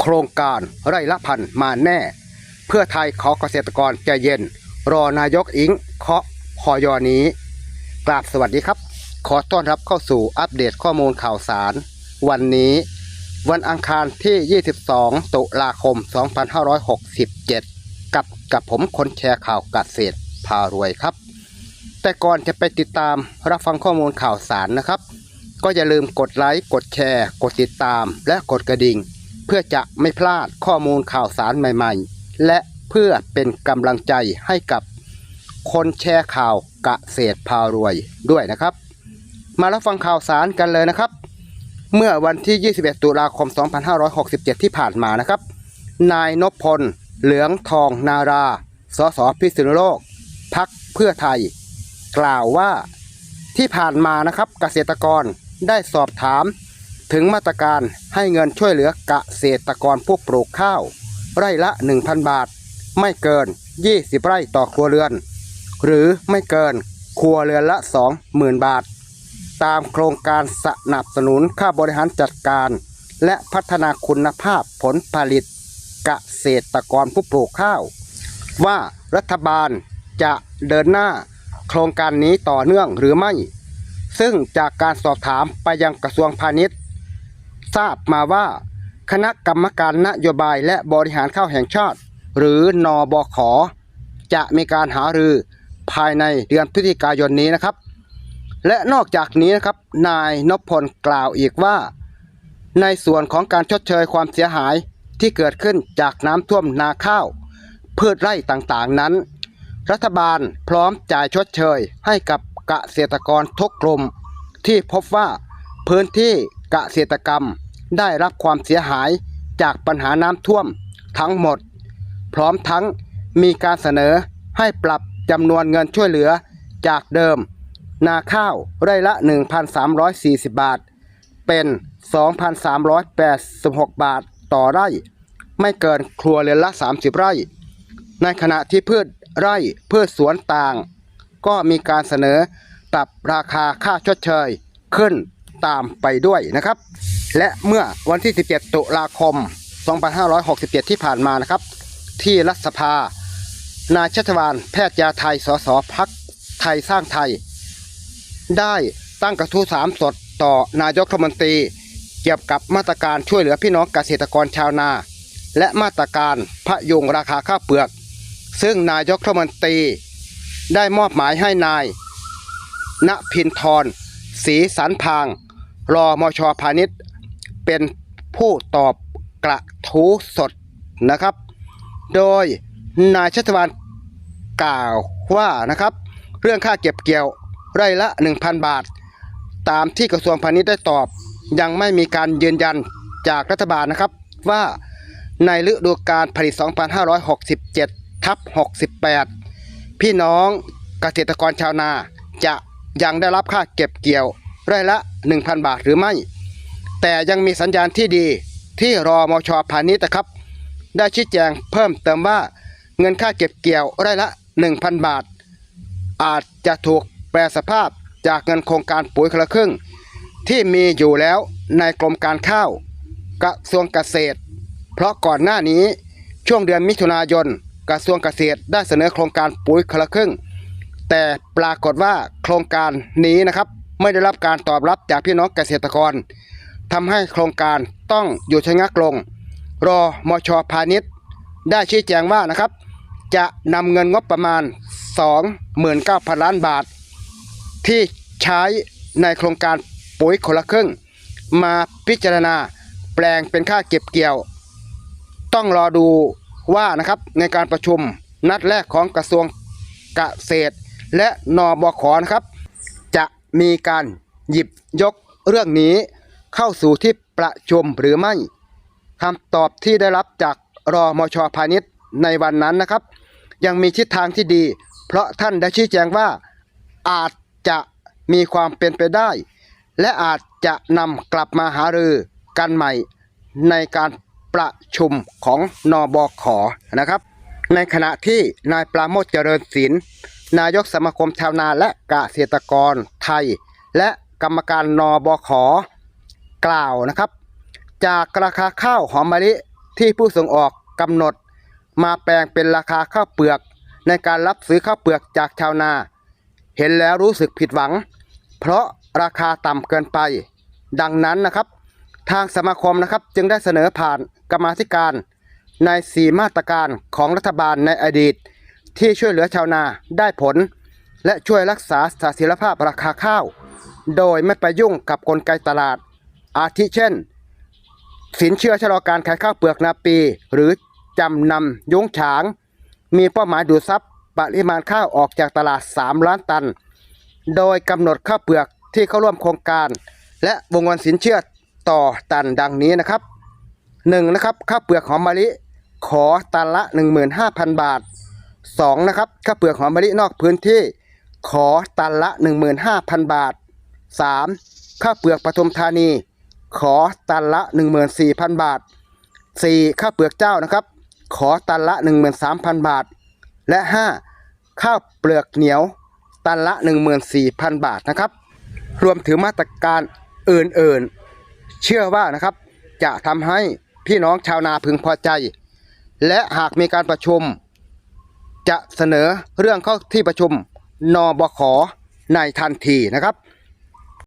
โครงการไร่ละพันมาแน่ เพื่อไทยขอเกษตรกรใจเย็น รอนายกอิงเคาะพอยอนี้ กราบสวัสดีครับ ขอต้อนรับเข้าสู่อัปเดตข้อมูลข่าวสาร วันนี้ วันอังคารที่ 22 ตุลาคม 2567 กับกับผมคนแชร์ข่าวเกษตรพารวยครับ แต่ก่อนจะไปติดตามรับฟังข้อมูลข่าวสารนะครับก็อย่าลืมกดไลค์ กดแชร์ กดติดตาม และกดกระดิ่ง พื่อจะไม่พลาดข้อมูลข่าวสารใหม่ๆ และเพื่อเป็นกำลังใจให้กับคนแชร์ข่าวกเกษตรพารวยด้วยนะครับ มารับฟังข่าวสารกันเลยนะครับ เมื่อวันที่ 21 ตุลาคม 2567 ที่ผ่านมานะครับ นายนพพล เหลืองทองนารา สสพิษณุโลก พักเพื่อไทย กล่าวว่าที่ผ่านมานะครับเกษตรกรได้สอบถาม ถึงมาตรการให้เงินช่วยเหลือเกษตรกรผู้ปลูกข้าว ไร่ละ 1,000 บาท ไม่เกิน 20 ไร่ต่อครัวเรือน หรือไม่เกินครัวเรือนละ 20,000 บาท ตามโครงการสนับสนุนค่าบริหารจัดการ และพัฒนาคุณภาพผลผลิตเกษตรกรผู้ปลูกข้าว ว่ารัฐบาลจะเดินหน้าโครงการนี้ต่อเนื่องหรือไม่ ซึ่งจากการสอบถามไปยังกระทรวงพาณิชย์ ทราบมาว่า คณะกรรมการนโยบายและบริหารข้าวแห่งชาติ หรือนอบขจะมีการหารือภายในเดือนพฤศจิกายนนี้นะครับ และนอกจากนี้นะครับ นายนพพลกล่าวอีกว่า ในส่วนของการชดเชยความเสียหายที่เกิดขึ้นจากน้ำท่วมนาข้าวพืชไร่ต่างๆนั้น รัฐบาลพร้อมจ่ายชดเชยให้กับเกษตรกรทุกกลุ่มที่พบว่าพื้นที่ เกษตรกรรมได้รับความเสียหายจากปัญหาน้ำท่วมทั้งหมด พร้อมทั้งมีการเสนอให้ปรับจำนวนเงินช่วยเหลือจากเดิม นาข้าวไร่ละ 1,340 บาท เป็น 2,386 บาทต่อไร่ ไม่เกินครัวเรือนละ 30 ไร่ ในขณะที่พืชไร่พืชสวนต่าง ก็มีการเสนอปรับราคาค่าชดเชยขึ้น ตามไปด้วยนะครับ และเมื่อวันที่ 17 ตุลาคม 2567 ที่ผ่านมานะครับ ที่รัฐสภา นายชัชวานแพทย์ยาไทยสสพักไทยสร้างไทย ได้ตั้งกระทู้ถามสดต่อนายกรัฐมนตรีเกี่ยวกับมาตรการช่วยเหลือพี่น้องเกษตรกรชาวนา และมาตรการพยุงราคาข้าวเปลือก ซึ่งนายกรัฐมนตรีได้มอบหมายให้นายณพินทรศรีสันพาง รอมชพาณิชย์เป็นผู้ตอบกระทู้สดนะครับ โดยนายชัชวานกล่าวว่านะครับ เรื่องค่าเก็บเกี่ยวไร่ละ 1,000 บาท ตามที่กระทรวงพาณิชย์ได้ตอบ ยังไม่มีการยืนยันจากรัฐบาลนะครับว่าในฤดูกาลผลิต 2567 ทับ 68 พี่น้องเกษตรกรชาวนาจะยังได้รับค่าเก็บเกี่ยว ไร่ละ 1,000 บาทหรือไม่ แต่ยังมีสัญญาณที่ดีที่รอมชพาณิชย์นะครับ ได้ชี้แจงเพิ่มเติมว่าเงินค่าเก็บเกี่ยวไร่ละ 1,000 บาท อาจจะถูกแปลสภาพจากเงินโครงการปุ๋ยคนละครึ่ง ที่มีอยู่แล้วในกรมการข้าว กระทรวงเกษตร เพราะก่อนหน้านี้ช่วงเดือนมิถุนายนกระทรวงเกษตรได้เสนอโครงการปุ๋ยคนละครึ่ง แต่ปรากฏว่าโครงการนี้นะครับ ไม่ได้รับการตอบรับจากพี่น้องเกษตรกรทำให้โครงการต้องหยุดชะงักลง รอมชพาณิชย์ ได้ชี้แจงว่านะครับ จะนำเงินงบประมาณ 29,000 ล้านบาท ที่ใช้ในโครงการปุ๋ยคนละครึ่ง มาพิจารณาแปลงเป็นค่าเก็บเกี่ยว ต้องรอดูว่านะครับในการประชุมนัดแรกของกระทรวงเกษตร และนบขนะครับ มีการหยิบยกเรื่องนี้เข้าสู่ที่ประชุมหรือไม่คำตอบที่ได้รับจากรอมชพาณิชย์ในวันนั้นนะครับ ยังมีทิศทางที่ดี เพราะท่านได้ชี้แจงว่า อาจจะมีความเป็นไปได้ และอาจจะนำกลับมาหารือกันใหม่ในการประชุมของนอบขอนะครับ ในขณะที่นายปราโมทเจริญศิลป์ นายกสมาคมชาวนาและเกษตรกรไทย และกรรมการนอบขกล่าวนะครับ จากราคาข้าวหอมมะลิที่ผู้ส่งออกกำหนด มาแปลงเป็นราคาข้าวเปลือก ในการรับซื้อข้าวเปลือกจากชาวนา เห็นแล้วรู้สึกผิดหวัง เพราะราคาต่ำเกินไป ดังนั้นนะครับ ทางสมาคมนะครับจึงได้เสนอผ่านกรรมาธิการ ในสีมาตรการของรัฐบาลในอดีต ที่ช่วยเหลือชาวนาได้ผล และช่วยรักษาเสถียรภาพราคาข้าว โดยไม่ไปยุ่งกับกลไกตลาด อาทิเช่น สินเชื่อชะลอการขายข้าวเปลือกนาปี หรือจำนำยุ้งฉาง มีเป้าหมายดูดซับปริมาณข้าวออกจากตลาด 3 ล้านตัน โดยกำหนดข้าวเปลือกที่เข้าร่วมโครงการ และวงเงินสินเชื่อต่อตันดังนี้นะครับ 1. นะครับข้าวเปลือกหอมมะลิขอตันละ 15,000 บาท 2. นะครับข้าวเปลือกหอมมะลินอกพื้นที่ขอตันละ 15,000 บาท 3. ข้าวเปลือกปทุมธานี ขอตันละ 14,000 บาท 4. ข้าวเปลือกเจ้านะครับ ขอตันละ 13,000 บาท และ 5. ข้าวเปลือกเหนียว ตันละ 14,000 บาทนะครับ รวมถึงมาตรการอื่นๆ เชื่อว่านะครับ จะทำให้พี่น้องชาวนาพึงพอใจ และหากมีการประชุม จะเสนอเรื่องเข้าที่ประชุมนบขในทันทีนะครับ